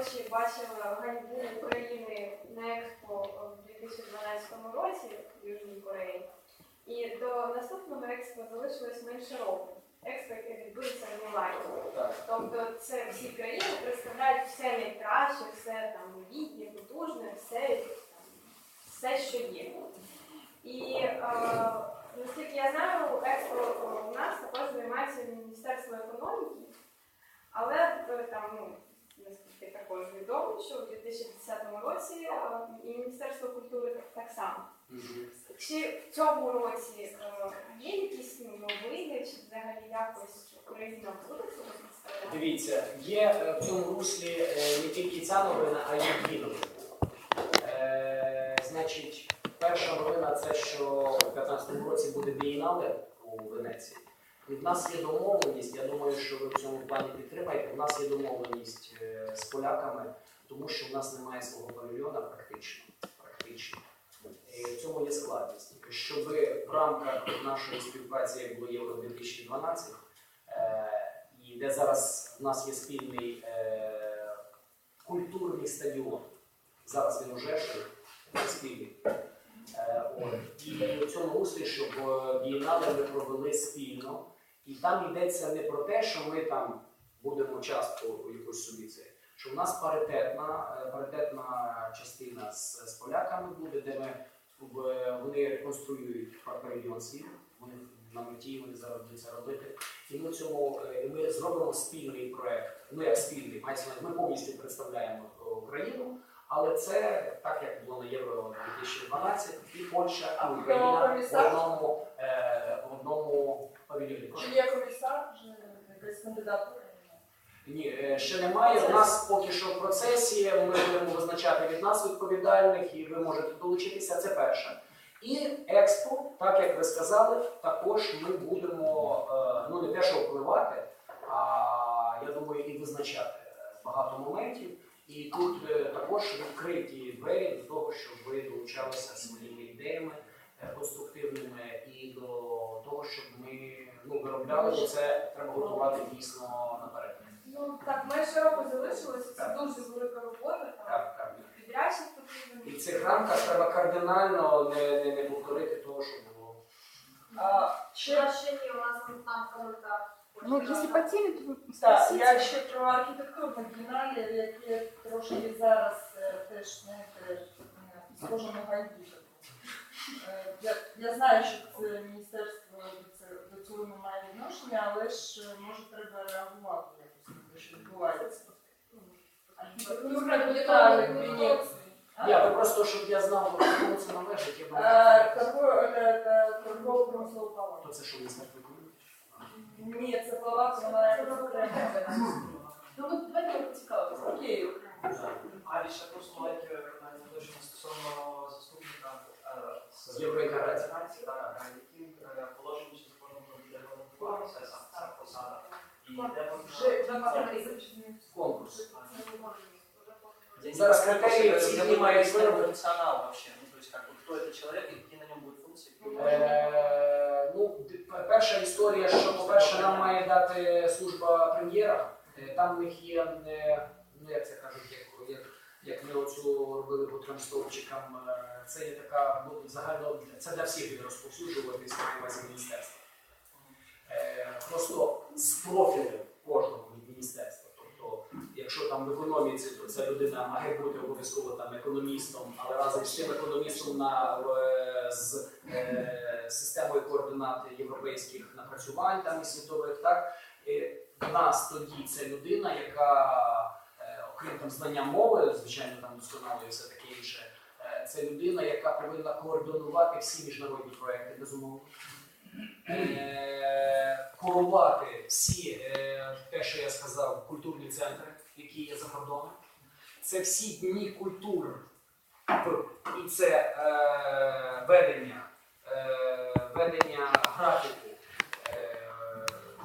очі бачила ганьбу України на експо в 2012 році в Южній Кореї. І до наступного експо залишилось менше року. Експо, яке відбудеться в Мілані. Тобто це всі країни представляють все найкраще, все там новітнє, потужне, все, там, все, що є. І е, наскільки я знаю, експо у нас також займається Міністерство економіки, але е, там, ну, наскільки також відомо, що у 2010 році е, і Міністерство культури так, само. Чи в цьому році е, є якісь ну, новини, чи взагалі якось Україна буде себе представляти? Дивіться, є е, в цьому руслі не тільки ця новина, а й дві новини. Е, Значить, перша новина це, що в 2015 році буде бієнале у Венеції. І в нас є домовленість, я думаю, що ви в цьому плані підтримаєте. У нас є домовленість е, з поляками, тому що в нас немає свого павільйона практично. практично. І в цьому є складність. Щоб в рамках нашої співпраці, як було Євро 2012, е, і де зараз у нас є спільний е, культурний стадіон. Зараз він уже спільний. І в цьому руслі, щоб е, ми провели спільно. І там йдеться не про те, що ми там будемо часто якусь собі це. Що в нас паритетна, е, паритетна частина з, з поляками буде, де ми вони реконструюють павільйон свій, вони на меті вони зараз будуть це робити. І ми цьому е, ми зробимо спільний проект. Ну як спільний, ми повністю представляємо е, Україну, але це так як було на Євро 2012, і Польща, А і Україна в одному, е, в одному павільйоні. Чи є комісар, вже якась кандидатура? Ні, е, ще немає. У нас поки що в процесі. Ми будемо визначати від нас відповідальних, і ви можете долучитися. Це перше. І експо, так як ви сказали, також ми будемо е, ну не те, що впливати, а я думаю, і визначати багато моментів. І тут е, також відкриті двері до того, щоб ви долучалися своїми ідеями конструктивними і до того, щоб ми виробляли, бо це треба готувати дійсно наперед. Ну так, менше року залишилось, це дуже велика робота, Так, так. підрядчик потрібен. І в цих рамках треба кардинально не, не, не повторити того, що було. А, ще, ще ні, у нас там коментар. Ну, если по теме, то вы так, спросите. я ще про архітектуру Геннадія, яке трошки зараз е, теж знаєте, е, схоже на гайду. Е, Я, я знаю, що це міністерство це- до цього не має відношення, але ж е, може треба реагувати якось на те, що відбувається. Архітектурна деталі в Я би просто, щоб я знав, до кому це належить, я би Е, торго- е, е, Торгово-промислова палата. то це що міністерство економіки? Ні, це палата, вона якось окрема. Ну, от давайте поцікавимося. Окей, окремо. А ще просто маленьке питання уточнення стосовно заступника е, З євроінтеграції. так, е, яким е, положенням чи законом буде регламентуватися саме ця посада? І де ми Вже давайте. Конкурс. Зараз мають понимаю, виробити. функціонал вообще. Ну, то есть, как кто это человек и какие на нем будут функции. Е, ну, перша історія, що, по-перше, нам має дати служба прем'єра. Е, Там в них є, е, ну як це кажуть, як, як, як ми оцю робили по трьом стовпчикам, е, це є така, ну, загально, це для всіх буде розповсюджуватись на увазі міністерства. Е, Просто з профілем кожного міністерства. Тобто, якщо там в економіці, то ця людина має бути обов'язково там економістом, але разом з тим економістом на, з е, системою координат європейських напрацювань там і світових, так і в нас тоді це людина, яка, е, окрім там знання мови, звичайно, там і все таке інше. е, Це людина, яка повинна координувати всі міжнародні проекти, безумовно. Е, Курувати всі е, те, що я сказав, культурні центри, які є за кордоном. Це всі дні культури. І це е, ведення, е, ведення графіку, е,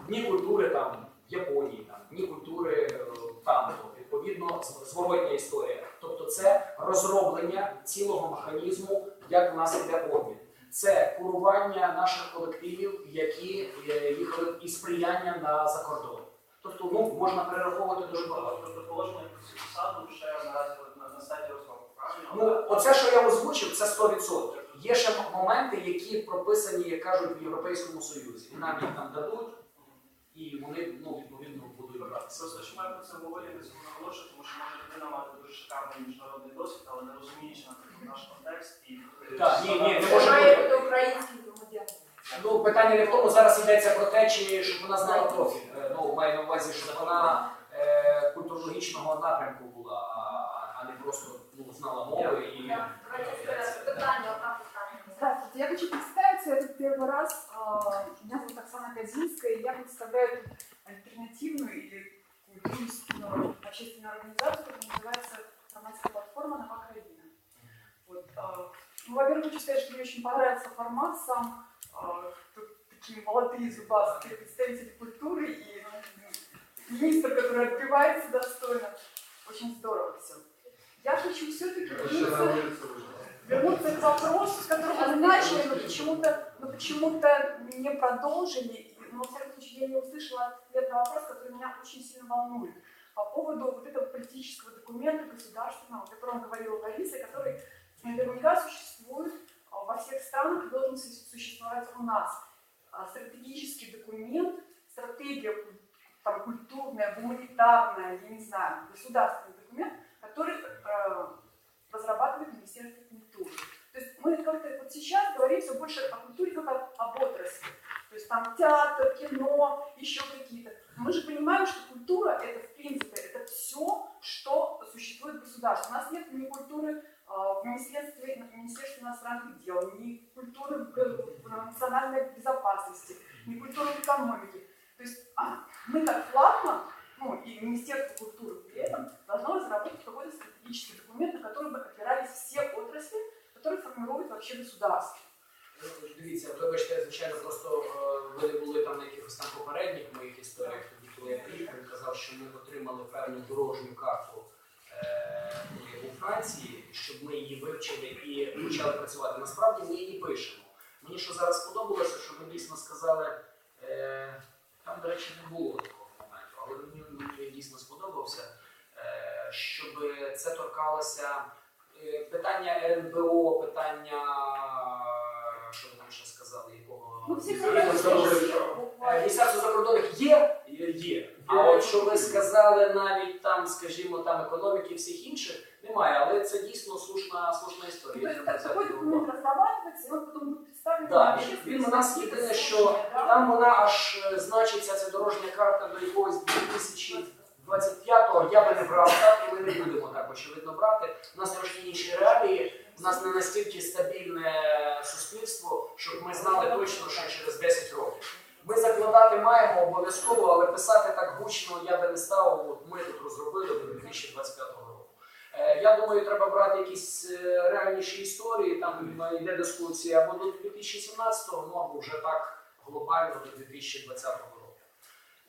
дні культури там Японії, там, дні культури е, там, відповідно, зворотня історія. Тобто це розроблення цілого механізму, як в нас іде обмін. Це курування наших колективів, які е, їхали і сприяння на закордон. Тобто, ну, можна перераховувати дуже багато. Тобто положення про цю посаду ще наразі на, на стадії розробки, правильно? Ну, оце, що я озвучив, це 100%. Є ще моменти, які прописані, як кажуть, в Європейському Союзі. І нам їх там дадуть, і вони ну, відповідно будуть братися. Просто що ми про це говоримо, це наголошую, тому що може людина мати дуже шикарний міжнародний досвід, але не розуміючи наприклад, наш контекст і Так, ні, ні, не може бути. бути українським громадянином. Ну, питання не в тому, зараз йдеться про те, чи щоб вона знала профіль. Е, Ну, маю на увазі, щоб вона е, культурологічного напрямку була, а, а не просто ну, знала мови і. Питання, одна питання. Здравствуйте, я хочу представиться, это первый раз. а, Меня зовут Оксана Казинская, и я представляю тут альтернативную или дружественную общественную организацию, которая называется «Романская платформа Нова Краина». Вот, а, ну, во-первых, хочу сказать, что мне очень понравился формат сам. а, Тут такие молодые зубастые представители культуры и министр, который отбивается достойно. Очень здорово все. Я хочу все-таки вернуться вернуться к вопросу, с которого мы начали, но почему-то, но почему-то не продолжили. И, Ну, во всяком случае, я не услышала ответ на вопрос, который меня очень сильно волнует. По поводу вот этого политического документа государственного, о котором говорила Лариса, который наверняка существует а, во всех странах и должен су- существовать у нас. Стратегический документ, стратегия там, культурная, гуманитарная, я не знаю, государственный документ, который э, разрабатывает Министерство культуры. То есть мы как-то вот сейчас говорим все больше о культуре как о- об отрасли. То есть там театр, кино, еще какие-то. Мы же понимаем, что культура это в принципе это все, что существует в государстве. У нас нет ни культуры а, в Министерстве, в Министерстве иностранных дел, ни культуры в национальной безопасности, ни культуры в экономике. То есть а, мы как флагман, ну и Министерство культуры при этом должно разработать какой-то стратегический документ, на который бы опирались все отрасли, которые формируют вообще государство. Ну, Дивіться, вибачте, звичайно, просто е, ви не були там на якихось там попередніх моїх історіях, тоді коли я приїхав і казав, що ми отримали певну дорожню карту е, ну, у Франції, щоб ми її вивчили і почали працювати. Насправді ми її пишемо. Мені що зараз сподобалося, що ви дійсно сказали, е, там, до речі, не було такого моменту, але мені мені дійсно сподобався, е, щоб це торкалося е, питання РНБО, питання, що ви там ще сказали, якого Ну, всі Е, Міністерство закордонних є, є, є. А от що ви сказали навіть там, скажімо, там економіки і всіх інших, немає. Але це дійсно слушна, слушна То історія. есть взяти до документ уваги. и он потом будет на він, у нас єдине, що там вона аж е, значиться, ця дорожня карта до якогось 2025-го. Я би не брав так, і ми не будемо так очевидно брати. У нас трошки інші реалії. У нас не настільки стабільне суспільство, щоб ми знали точно, що через 10 років. Ми закладати маємо обов'язково, але писати так гучно я би не став. От ми тут розробили до 2025 року. Е, Я думаю, треба брати якісь е, реальніші історії, там е, йде дискусія або до 2017-го, ну або вже так глобально до 2020 року.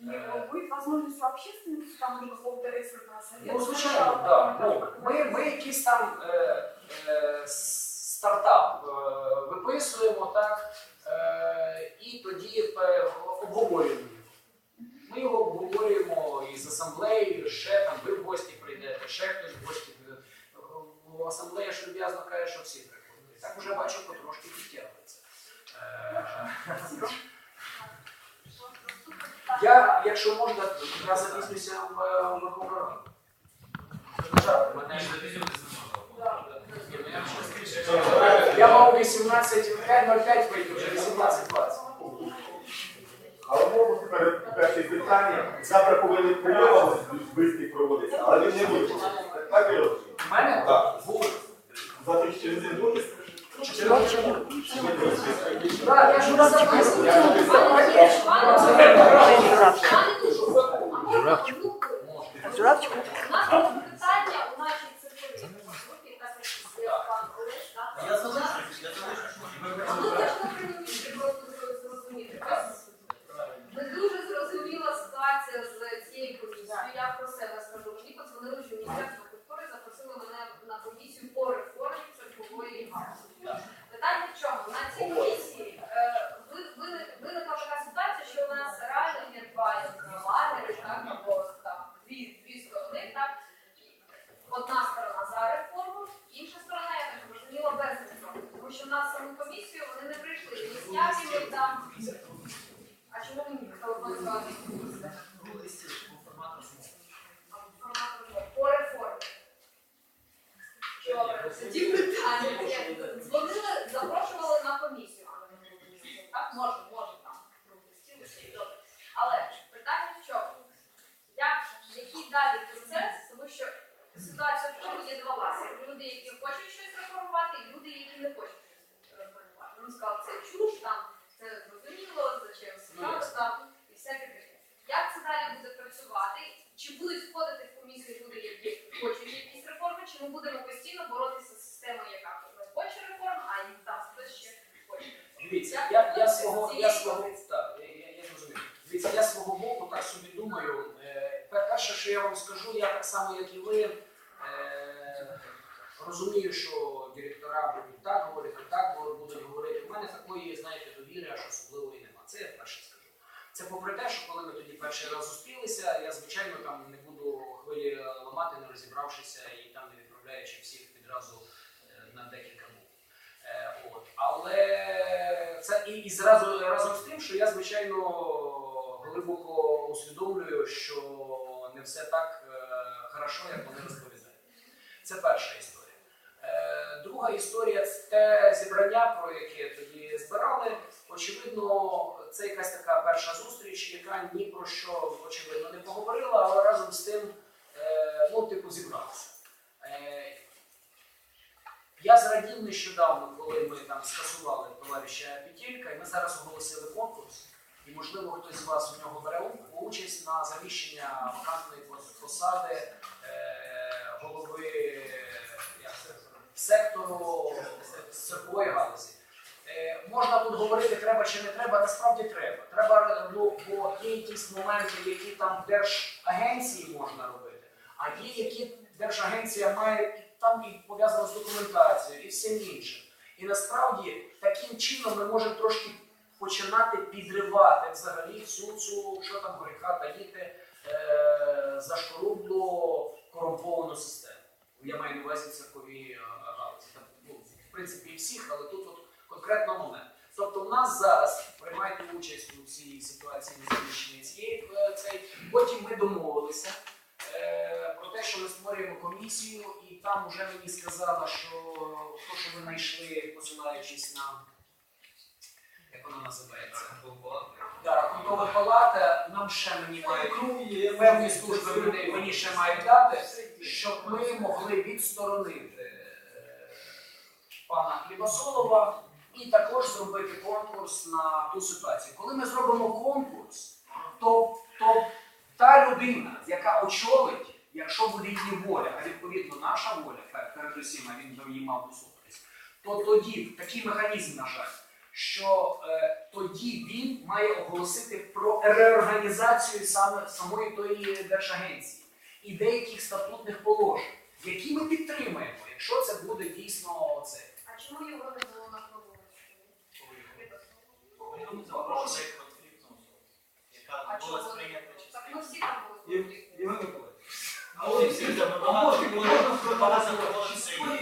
И будет возможность общественности там уже экспертного. Ну, звичайно, так. Ну, ми, ми якийсь там е, е, стартап е, виписуємо, так, е, і тоді е, обговорюємо. його. Ми його обговорюємо із асамблеєю, ще там ви в гості прийдете, ще хтось в гості В асамблея ж люб'язно каже, що всі приходять. Так уже бачу, потрошки підтягується. Е, Я, якщо можна, я запізнюся в е, Верховну Раду. Я мав 18.05 вийти, вже 18.20. Але можна тепер перше питання. Завтра повинен прийом виступ проводитися, але він не буде. Так і робить. У мене Так. Буде. Завтра через день буде? Так, я ж не записую. Я ж написав. Журавчик. У нас тут питання у нашій цифровій групі, так як пан Олеж, так? Я залишу, я залишу, що Ну, це ж на приміщі просто зрозуміти. Не дуже зрозуміла ситуація з цією комісією. Я про себе скажу. Мені подзвонили, що Міністерство культури запросило мене на комісію по реформі церкової галузі. Питання в чому? На цій комісії е, ви- ви- виникла така ситуація, що у нас реально є два як лагери, так, або там відповідь дам. А чому мені телефон сказати? Формат розмови. По реформі. Добре, тоді питання. Як Дзвонили, запрошували на комісію. але не було комісії. Так, може, може там круглий стіл, всі добре. Але питання в чому? Як, який далі процес, тому що ситуація в чому є два класи. Люди, які хочуть щось реформувати, і люди, які не хочуть щось реформувати. Вони сказали, це чуш, там, це зрозуміло, зачем справи там, і всяке таке. Як це далі буде працювати? Чи будуть входити в комісію люди, які хочуть якісь реформи, чи ми будемо постійно боротися з системою, яка не хоче реформ, а і там хтось ще хоче реформ? Дивіться, я, я свого, я свого, так, я, я, я розумію. Дивіться, я свого боку так собі думаю. Е, перше, що я вам скажу, я так само, як і ви, е, розумію, що директора будуть так говорити, так будуть говорити. У мене такої, знаєте, довіри аж особливої нема. Це я перше скажу. Це попри те, що коли ми тоді перший раз зустрілися, я звичайно там не буду хвилі ламати, не розібравшися і там не відправляючи всіх відразу е, на декілька мов. Е, от. Але це і, і зразу разом з тим, що я звичайно глибоко усвідомлюю, що не все так е, хорошо, як вони розповідають. Це перша історія. Е, друга історія це те зібрання, про яке тоді збирали. Очевидно, це якась така перша зустріч, яка ні про що очевидно не поговорила, але разом з тим, е, ну, типу, зібралися. Е, я нещодавно, коли ми там скасували товариша Петілька, і ми зараз оголосили конкурс, і можливо хтось з вас в нього бере участь на заміщення вакантної посади е, голови сектору церкової галузі. Е, можна тут говорити, треба чи не треба, насправді треба. Треба, ну, бо є якісь моменти, які там держагенції можна робити, а є які держагенція має там і пов'язано з документацією і всім іншим. І насправді таким чином ми можемо трошки починати підривати взагалі всю цю, що там гріха таїти, е, зашкорубло корумповану систему. Я маю на увазі церкові е, галузі. Там, ну, в принципі, і всіх, але тут от конкретно момент. Тобто в нас зараз приймайте участь у цій ситуації незаміщення цієї е, цей. Потім ми домовилися е, про те, що ми створюємо комісію, і там вже мені сказала, що то, що ви знайшли, посилаючись на як вона називається? Да, рахункова палата, нам ще мені мають певні служби людей, мені ще мають дати, щоб ми могли відсторонити е, пана Хлібосолова і також зробити конкурс на ту ситуацію. Коли ми зробимо конкурс, то, то та людина, яка очолить, якщо буде її воля, а відповідно наша воля, пер- передусім, а він би її мав дослухатись, то тоді такий механізм, на жаль, що е, тоді він має оголосити про реорганізацію саме самої тої держагенції і деяких статутних положень, які ми підтримаємо, якщо це буде дійсно це. А чому його не було на кругу? А чому? Так ми всі там були. Євген Миколаївич, А ось всі там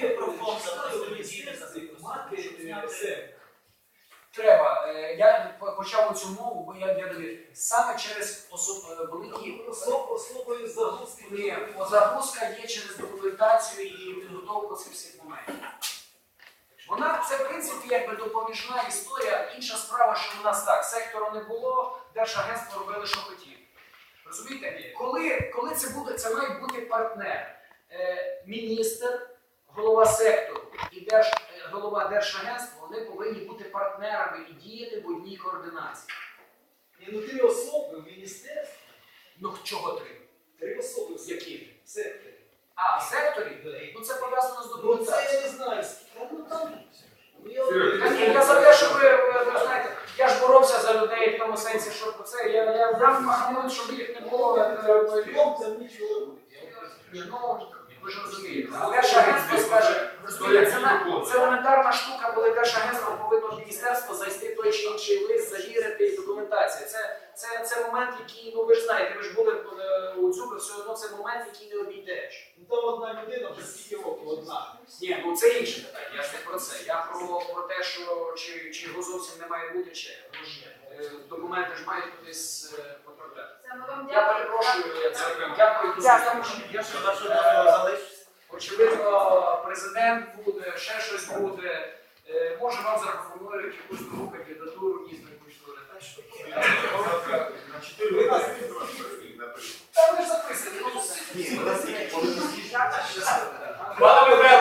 багато все. Треба. Е, Я почав цю мову, бо я, я. Саме через е, великі Словою загрузки. Ні, загрузка є через документацію і підготовку цих всіх моментів. Вона це в принципі якби допоміжна історія. Інша справа, що в нас так сектору не було, держагентство робили, що хотіли. Розумієте, коли, коли це буде, це мають бути партнер, е, міністр, голова сектору і держ, е, голова держагентства, вони повинні бути партнерами і діяти в одній координації. Ні, ну три особи в міністерстві, Ну чого три? три особи в Які? секторі. А, в секторі? Ну це пов'язано з Ну це я не знаю. Ну там. Я- за те, що ви, ви, ви знаєте, я ж боровся за людей в тому сенсі, що це я, я дав махнуть, щоб їх не було. е, е, нічого. Ну, ви ж розумієте. Але ж агентство скаже, це, на- це елементарна штука, коли Держагентство повинно в міністерство зайти той чи інший лист, завірити і документація. Це, це, це момент, який, ну ви ж знаєте, ви ж були е, у Дзюби, все одно це момент, який не обійдеш. Ну там одна людина вже скільки років. одна. Ні, ну це інше питання, я ж не про це. Я про, про те, що чи, чи його зовсім не має бути, чи ну, ж, е, документи ж мають кудись е, потрапляти. Я перепрошую, я це дякую дуже. Я ще за що. Очевидно, президент буде, ще щось буде. Е, Може вам запропонують якусь нову 4 Ви нас не Та ви ж записуєте. Ні, ви нас не Пане Михайло,